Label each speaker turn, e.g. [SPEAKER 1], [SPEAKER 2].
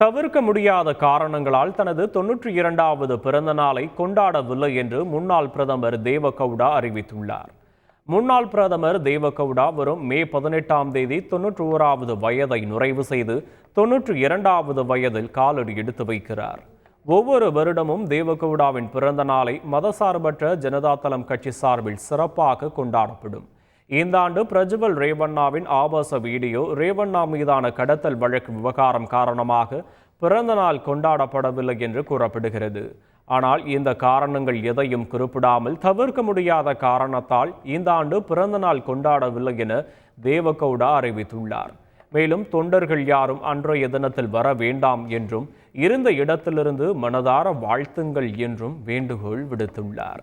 [SPEAKER 1] தவிர்க்க முடியாத காரணங்களால் தனது தொன்னூற்றி இரண்டாவது பிறந்த நாளை கொண்டாடவில்லை என்று முன்னாள் பிரதமர் தேவகவுடா அறிவித்துள்ளார். முன்னாள் பிரதமர் தேவகவுடா வரும் மே பதினெட்டாம் தேதி தொன்னூற்றி ஓராவது வயதை நிறைவு செய்து தொன்னூற்றி இரண்டாவது வயதில் காலடி எடுத்து வைக்கிறார். ஒவ்வொரு வருடமும் தேவகவுடாவின் பிறந்த நாளை மதசார்பற்ற ஜனதாதளம் கட்சி சார்பில் சிறப்பாக கொண்டாடப்படும். இந்த ஆண்டு பிரஜ்வல் ரேவண்ணாவின் ஆபாச வீடியோ ரேவண்ணா மீதான கடத்தல் வழக்கு விவகாரம் காரணமாக பிறந்த நாள் கொண்டாடப்படவில்லை என்று கூறப்படுகிறது. ஆனால் இந்த காரணங்கள் எதையும் குறிப்பிடாமல் தவிர்க்க முடியாத காரணத்தால் இந்த ஆண்டு பிறந்த நாள் கொண்டாடவில்லை என தேவகவுடா அறிவித்துள்ளார். மேலும் தொண்டர்கள் யாரும் அன்றைய தினத்தில் வர வேண்டாம் என்றும் இருந்த இடத்திலிருந்து மனதார வாழ்த்துங்கள் என்றும் வேண்டுகோள் விடுத்துள்ளார்.